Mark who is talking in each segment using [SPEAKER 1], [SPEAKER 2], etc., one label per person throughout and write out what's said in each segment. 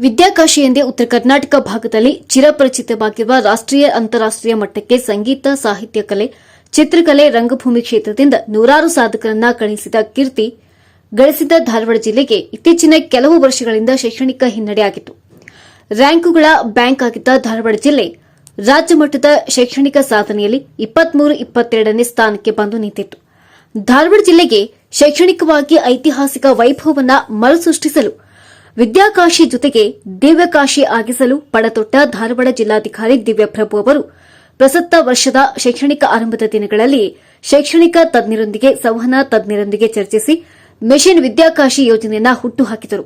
[SPEAKER 1] ವಿದ್ಯಾಕಾಶಿ ಎಂದೇ ಉತ್ತರ ಕರ್ನಾಟಕ ಭಾಗದಲ್ಲಿ ಚಿರಪರಿಚಿತವಾಗಿರುವ ರಾಷ್ಟೀಯ ಅಂತಾರಾಷ್ಟೀಯ ಮಟ್ಟಕ್ಕೆ ಸಂಗೀತ, ಸಾಹಿತ್ಯ ಕಲೆ, ಚಿತ್ರಕಲೆ, ರಂಗಭೂಮಿ ಕ್ಷೇತ್ರದಿಂದ ನೂರಾರು ಸಾಧಕರನ್ನ ಕಳಿಸಿದ ಕೀರ್ತಿ ಗಳಿಸಿದ ಧಾರವಾಡ ಜಿಲ್ಲೆಗೆ ಇತ್ತೀಚಿನ ಕೆಲವು ವರ್ಷಗಳಿಂದ ಶೈಕ್ಷಣಿಕ ಹಿನ್ನಡೆಯಾಗಿತ್ತು ರ್ಯಾಂಕುಗಳ ಬ್ಯಾಂಕ್ ಆಗಿದ್ದ ಧಾರವಾಡ ಜಿಲ್ಲೆ ರಾಜ್ಯ ಮಟ್ಟದ ಶೈಕ್ಷಣಿಕ ಸಾಧನೆಯಲ್ಲಿ ಇಪ್ಪತ್ಮೂರು, ಇಪ್ಪತ್ತೆರಡನೇ ಸ್ಥಾನಕ್ಕೆ ಬಂದು ನಿಂತಿತ್ತು. ಧಾರವಾಡ ಜಿಲ್ಲೆಗೆ ಶೈಕ್ಷಣಿಕವಾಗಿ ಐತಿಹಾಸಿಕ ವೈಭವವನ್ನು ಮರುಸೃಷ್ಟಿಸಲು ವಿದ್ಯಾಕಾಶಿ ಜೊತೆಗೆ ದಿವ್ಯಕಾಶಿ ಆಗಿಸಲು ಪಡತೊಟ್ಟ ಧಾರವಾಡ ಜಿಲ್ಲಾಧಿಕಾರಿ ದಿವ್ಯಪ್ರಭು ಅವರು ಪ್ರಸಕ್ತ ವರ್ಷದ ಶೈಕ್ಷಣಿಕ ಆರಂಭದ ದಿನಗಳಲ್ಲಿ ಶೈಕ್ಷಣಿಕ ತಜ್ಞರೊಂದಿಗೆ, ಸಂವಹನ ತಜ್ಞರೊಂದಿಗೆ ಚರ್ಚಿಸಿ ಮಿಷನ್ ವಿದ್ಯಾಕಾಶಿ ಯೋಜನೆಯನ್ನ ಹುಟ್ಟುಹಾಕಿದರು.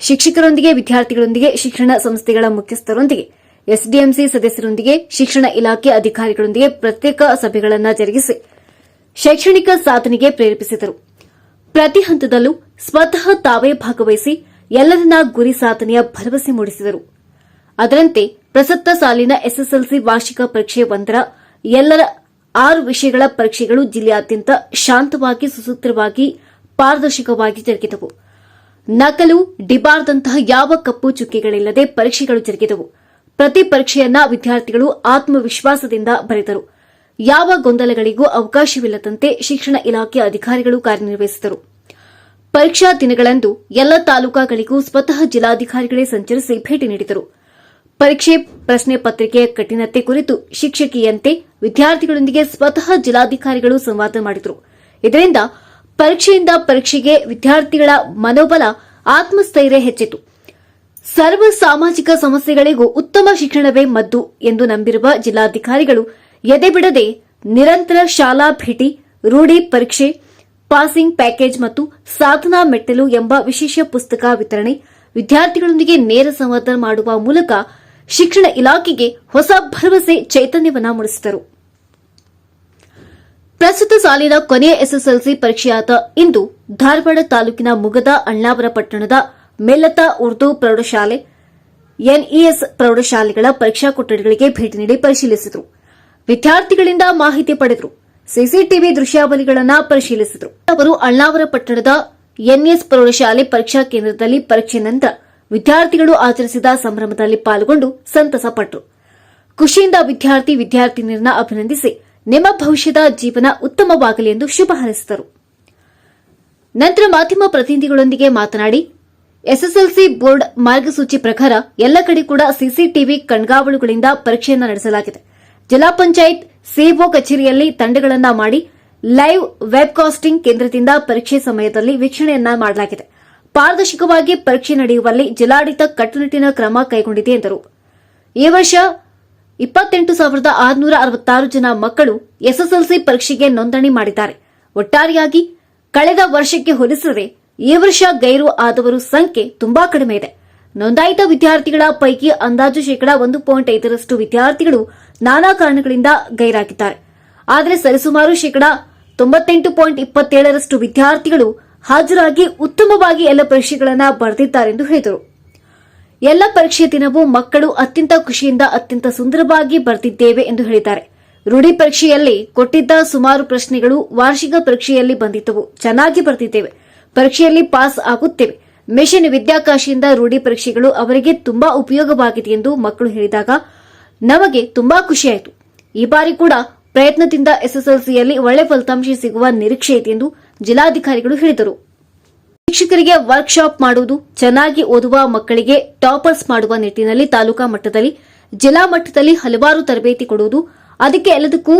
[SPEAKER 1] ಶಿಕ್ಷಕರೊಂದಿಗೆ, ವಿದ್ಯಾರ್ಥಿಗಳೊಂದಿಗೆ, ಶಿಕ್ಷಣ ಸಂಸ್ಥೆಗಳ ಮುಖ್ಯಸ್ಥರೊಂದಿಗೆ, ಎಸ್ಡಿಎಂಸಿ ಸದಸ್ಯರೊಂದಿಗೆ, ಶಿಕ್ಷಣ ಇಲಾಖೆ ಅಧಿಕಾರಿಗಳೊಂದಿಗೆ ಪ್ರತ್ಯೇಕ ಸಭೆಗಳನ್ನು ಜರುಗಿಸಿ ಶೈಕ್ಷಣಿಕ ಸಾಧನೆಗೆ ಪ್ರೇರೇಪಿಸಿದರು. ಪ್ರತಿ ಹಂತದಲ್ಲೂ ಸ್ವತಃ ತಾವೇ ಭಾಗವಹಿಸಿ ಎಲ್ಲರನ್ನ ಗುರಿ ಸಾಧನೆಯ ಭರವಸೆ ಮೂಡಿಸಿದರು. ಅದರಂತೆ ಪ್ರಸಕ್ತ ಸಾಲಿನ ಎಸ್ಎಸ್ಎಲ್ಸಿ ವಾರ್ಷಿಕ ಪರೀಕ್ಷೆ ಒಂದರ ಎಲ್ಲರ ಆರು ವಿಷಯಗಳ ಪರೀಕ್ಷೆಗಳು ಜಿಲ್ಲೆಯಾದ್ಯಂತ ಶಾಂತವಾಗಿ ಸುಸೂತ್ರವಾಗಿ ಪಾರದರ್ಶಕವಾಗಿ ಜರುಗಿದವು. ನಕಲು, ಡಿಬಾರ್ದಂತಹ ಯಾವ ಕಪ್ಪು ಚುಕ್ಕೆಗಳಿಲ್ಲದೆ ಪರೀಕ್ಷೆಗಳು ಜರುಗಿದವು. ಪ್ರತಿ ಪರೀಕ್ಷೆಯನ್ನ ವಿದ್ಯಾರ್ಥಿಗಳು ಆತ್ಮವಿಶ್ವಾಸದಿಂದ ಬರೆದರು. ಯಾವ ಗೊಂದಲಗಳಿಗೂ ಅವಕಾಶವಿಲ್ಲದಂತೆ ಶಿಕ್ಷಣ ಇಲಾಖೆ ಅಧಿಕಾರಿಗಳು ಕಾರ್ಯನಿರ್ವಹಿಸಿದರು. ಪರೀಕ್ಷಾ ದಿನಗಳಂದು ಎಲ್ಲ ತಾಲೂಕಾಗಳಿಗೂ ಸ್ವತಃ ಜಿಲ್ಲಾಧಿಕಾರಿಗಳೇ ಸಂಚರಿಸಿ ಭೇಟಿ ನೀಡಿದರು. ಪರೀಕ್ಷೆ, ಪ್ರಶ್ನೆ ಪತ್ರಿಕೆಯ ಕಠಿಣತೆ ಕುರಿತು ಶಿಕ್ಷಕಿಯಂತೆ ವಿದ್ಯಾರ್ಥಿಗಳೊಂದಿಗೆ ಸ್ವತಃ ಜಿಲ್ಲಾಧಿಕಾರಿಗಳು ಸಂವಾದ ಮಾಡಿದರು. ಇದರಿಂದ ಪರೀಕ್ಷೆಯಿಂದ ಪರೀಕ್ಷೆಗೆ ವಿದ್ಯಾರ್ಥಿಗಳ ಮನೋಬಲ, ಆತ್ಮಸ್ಥೈರ್ಯ ಹೆಚ್ಚಿತು. ಸರ್ವ ಸಾಮಾಜಿಕ ಸಮಸ್ಯೆಗಳಿಗೂ ಉತ್ತಮ ಶಿಕ್ಷಣವೇ ಮದ್ದು ಎಂದು ನಂಬಿರುವ ಜಿಲ್ಲಾಧಿಕಾರಿಗಳು ಎದೆಬಿಡದೆ ನಿರಂತರ ಶಾಲಾ ಭೇಟಿ, ರೂಢಿ ಪರೀಕ್ಷೆ ಪಾಸಿಂಗ್ ಪ್ಯಾಕೇಜ್ ಮತ್ತು ಸಾಧನಾ ಮೆಟ್ಟಲು ಎಂಬ ವಿಶೇಷ ಪುಸ್ತಕ ವಿತರಣೆ, ವಿದ್ಯಾರ್ಥಿಗಳೊಂದಿಗೆ ನೇರ ಸಂವಾದ ಮಾಡುವ ಮೂಲಕ ಶಿಕ್ಷಣ ಇಲಾಖೆಗೆ ಹೊಸ ಭರವಸೆ ಚೈತನ್ಯವನ್ನ ಮೂಡಿಸಿದರು. ಪ್ರಸ್ತುತ ಸಾಲಿನ ಕೊನೆಯ ಎಸ್ಎಸ್ಎಲ್ಸಿ ಪರೀಕ್ಷೆಯಾದ ಇಂದು ಧಾರವಾಡ ತಾಲೂಕಿನ ಮುಗದ ಅಣ್ಣಾವರ ಪಟ್ಟಣದ ಮೆಲ್ಲತಾ ಉರ್ದು ಪ್ರೌಢಶಾಲೆ, ಎನ್ಇಎಸ್ ಪ್ರೌಢಶಾಲೆಗಳ ಪರೀಕ್ಷಾ ಕೊಠಡಿಗಳಿಗೆ ಭೇಟಿ ನೀಡಿ ಪರಿಶೀಲಿಸಿದರು. ವಿದ್ಯಾರ್ಥಿಗಳಿಂದ ಮಾಹಿತಿ ಪಡೆದರು. ಸಿಸಿಟಿವಿ ದೃಶ್ಯಾವಳಿಗಳನ್ನು ಪರಿಶೀಲಿಸಿದರು. ಅವರು ಅಣ್ಣಾವರ ಪಟ್ಟಣದ ಎನ್ಎಸ್ ಪ್ರೌಢಶಾಲೆ ಪರೀಕ್ಷಾ ಕೇಂದ್ರದಲ್ಲಿ ಪರೀಕ್ಷೆ ನಂತರ ವಿದ್ಯಾರ್ಥಿಗಳು ಆಚರಿಸಿದ ಸಂಭ್ರಮದಲ್ಲಿ ಪಾಲ್ಗೊಂಡು ಸಂತಸ ಪಟ್ಟರು ಖುಷಿಯಿಂದ ವಿದ್ಯಾರ್ಥಿ ವಿದ್ಯಾರ್ಥಿನಿಯರನ್ನ ಅಭಿನಂದಿಸಿ ನಿಮ್ಮ ಭವಿಷ್ಯದ ಜೀವನ ಉತ್ತಮವಾಗಲಿ ಎಂದು ಶುಭ ಹಾರೈಸಿದರು. ನಂತರ ಮಾಧ್ಯಮ ಪ್ರತಿನಿಧಿಗಳೊಂದಿಗೆ ಮಾತನಾಡಿ, ಎಸ್ಎಸ್ಎಲ್ಸಿ ಬೋರ್ಡ್ ಮಾರ್ಗಸೂಚಿ ಪ್ರಕಾರ ಎಲ್ಲ ಕಡೆ ಕೂಡ ಸಿಸಿಟಿವಿ ಕಣ್ಗಾವಲುಗಳಿಂದ ಪರೀಕ್ಷೆಯನ್ನು ನಡೆಸಲಾಗಿದೆ. ಜಿಲ್ಲಾ ಪಂಚಾಯತ್ ಸಿಇಒ ಕಚೇರಿಯಲ್ಲಿ ತಂಡಗಳನ್ನ ಮಾಡಿ ಲೈವ್ ವೆಬ್ಕಾಸ್ಟಿಂಗ್ ಕೇಂದ್ರದಿಂದ ಪರೀಕ್ಷೆ ಸಮಯದಲ್ಲಿ ವೀಕ್ಷಣೆಯನ್ನ ಮಾಡಲಾಗಿದೆ. ಪಾರದರ್ಶಕವಾಗಿ ಪರೀಕ್ಷೆ ನಡೆಯುವಲ್ಲಿ ಜಿಲ್ಲಾಡಳಿತ ಕಟ್ಟುನಿಟ್ಟಿನ ಕ್ರಮ ಕೈಗೊಂಡಿದೆ ಎಂದರು. ಈ ವರ್ಷ ಇಪ್ಪತ್ತೆಂಟು ಸಾವಿರದ ಆರುನೂರ ಅರವತ್ತಾರು ಜನ ಮಕ್ಕಳು ಎಸ್ಎಸ್ಎಲ್ಸಿ ಪರೀಕ್ಷೆಗೆ ನೋಂದಣಿ ಮಾಡಿದ್ದಾರೆ. ಒಟ್ಟಾರೆಯಾಗಿ ಕಳೆದ ವರ್ಷಕ್ಕೆ ಹೋಲಿಸಿದರೆ ಈ ವರ್ಷ ಗೈರು ಆದವರ ಸಂಖ್ಯೆ ತುಂಬಾ ಕಡಿಮೆ ಇದೆ. ನೋಂದಾಯಿತ ವಿದ್ಯಾರ್ಥಿಗಳ ಪೈಕಿ ಅಂದಾಜು ಶೇಕಡಾ ಒಂದು ಪಾಯಿಂಟ್ ಐದರಷ್ಟು ವಿದ್ಯಾರ್ಥಿಗಳು ನಾನಾ ಕಾರಣಗಳಿಂದ ಗೈರಾಗಿದ್ದಾರೆ. ಆದರೆ ಸರಿಸುಮಾರು ಶೇಕಡಾ ತೊಂಬತ್ತೆಂಟು ಪಾಯಿಂಟ್ ಇಪ್ಪತ್ತೇಳರಷ್ಟು ವಿದ್ಯಾರ್ಥಿಗಳು ಹಾಜರಾಗಿ ಉತ್ತಮವಾಗಿ ಎಲ್ಲ ಪರೀಕ್ಷೆಗಳನ್ನು ಬರೆದಿದ್ದಾರೆಂದು ಹೇಳಿದರು. ಎಲ್ಲ ಪರೀಕ್ಷೆ ದಿನವೂ ಮಕ್ಕಳು ಅತ್ಯಂತ ಖುಷಿಯಿಂದ ಅತ್ಯಂತ ಸುಂದರವಾಗಿ ಬರೆದಿದ್ದೇವೆ ಎಂದು ಹೇಳಿದ್ದಾರೆ. ರೂಢಿ ಪರೀಕ್ಷೆಯಲ್ಲಿ ಕೊಟ್ಟಿದ್ದ ಸುಮಾರು ಪ್ರಶ್ನೆಗಳು ವಾರ್ಷಿಕ ಪರೀಕ್ಷೆಯಲ್ಲಿ ಬಂದಿದ್ದವು. ಚೆನ್ನಾಗಿ ಬರೆದಿದ್ದೇವೆ. ಪರೀಕ್ಷೆಯಲ್ಲಿ ಪಾಸ್ ಆಗುತ್ತೇವೆ. ಮಿಷನ್ ವಿದ್ಯಾಕಾಶಿಯಿಂದ ರೂಢಿ ಪರೀಕ್ಷೆಗಳು ಅವರಿಗೆ ತುಂಬಾ ಉಪಯೋಗವಾಗಿದೆ ಎಂದು ಮಕ್ಕಳು ಹೇಳಿದಾಗ ನಮಗೆ ತುಂಬಾ ಖುಷಿಯಾಯಿತು ಈ ಬಾರಿ ಕೂಡ ಪ್ರಯತ್ನದಿಂದ ಎಸ್ಎಸ್ಎಲ್ಸಿಯಲ್ಲಿ ಒಳ್ಳೆ ಫಲಿತಾಂಶ ಸಿಗುವ ನಿರೀಕ್ಷೆ ಇದೆ ಎಂದು ಜಿಲ್ಲಾಧಿಕಾರಿಗಳು ಹೇಳಿದರು. ಶಿಕ್ಷಕರಿಗೆ ವರ್ಕ್ಶಾಪ್ ಮಾಡುವುದು, ಚೆನ್ನಾಗಿ ಓದುವ ಮಕ್ಕಳಿಗೆ ಟಾಪರ್ಸ್ ಮಾಡುವ ನಿಟ್ಟಿನಲ್ಲಿ ತಾಲೂಕಾ ಮಟ್ಟದಲ್ಲಿ, ಜಿಲ್ಲಾ ಮಟ್ಟದಲ್ಲಿ ಹಲವಾರು ತರಬೇತಿ ಕೊಡುವುದು, ಅದಕ್ಕೆ ಎಲ್ಲದಕ್ಕೂ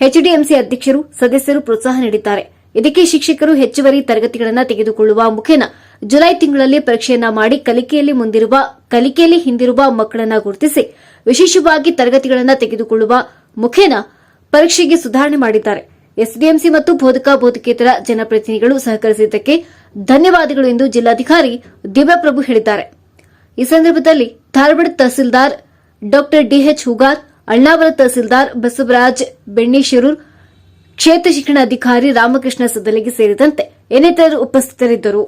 [SPEAKER 1] ಎಚ್ಡಿಎಂಸಿ ಅಧ್ಯಕ್ಷರು, ಸದಸ್ಯರು ಪ್ರೋತ್ಸಾಹ ನೀಡಿದ್ದಾರೆ. ಇದಕ್ಕೆ ಶಿಕ್ಷಕರು ಹೆಚ್ಚುವರಿ ತರಗತಿಗಳನ್ನು ತೆಗೆದುಕೊಳ್ಳುವ ಮುಖೇನ ಜುಲೈ ತಿಂಗಳಲ್ಲಿ ಪರೀಕ್ಷೆಯನ್ನ ಮಾಡಿ ಕಲಿಕೆಯಲ್ಲಿ ಮುಂದಿರುವ, ಕಲಿಕೆಯಲ್ಲಿ ಹಿಂದಿರುವ ಮಕ್ಕಳನ್ನ ಗುರುತಿಸಿ ವಿಶೇಷವಾಗಿ ತರಗತಿಗಳನ್ನು ತೆಗೆದುಕೊಳ್ಳುವ ಮುಖೇನ ಪರೀಕ್ಷೆಗೆ ಸುಧಾರಣೆ ಮಾಡಿದ್ದಾರೆ. ಎಸ್ಡಿಎಂಸಿ ಮತ್ತು ಬೋಧಕ ಬೋಧಕೇತರ ಜನಪ್ರತಿನಿಧಿಗಳು ಸಹಕರಿಸಿದ್ದಕ್ಕೆ ಧನ್ಯವಾದಗಳು ಎಂದು ಜಿಲ್ಲಾಧಿಕಾರಿ ದಿವ್ಯಪ್ರಭು ಹೇಳಿದ್ದಾರೆ. ಈ ಸಂದರ್ಭದಲ್ಲಿ ಧಾರವಾಡ ತಹಸೀಲ್ದಾರ್ ಡಾ ಡಿಎಚ್ ಹುಗಾರ್, ಅಣ್ಣಾವರ ತಹಸೀಲ್ದಾರ್ ಬಸವರಾಜ್ ಬೆಣ್ಣಿಶಿರೂರ್ ಕ್ಷೇತ್ರ ಶಿಕ್ಷಣಾಧಿಕಾರಿ ರಾಮಕೃಷ್ಣ ಸದಲಗಿ ಸೇರಿದಂತೆ ಇನ್ನಿತರರು ಉಪಸ್ಥಿತರಿದ್ದರು.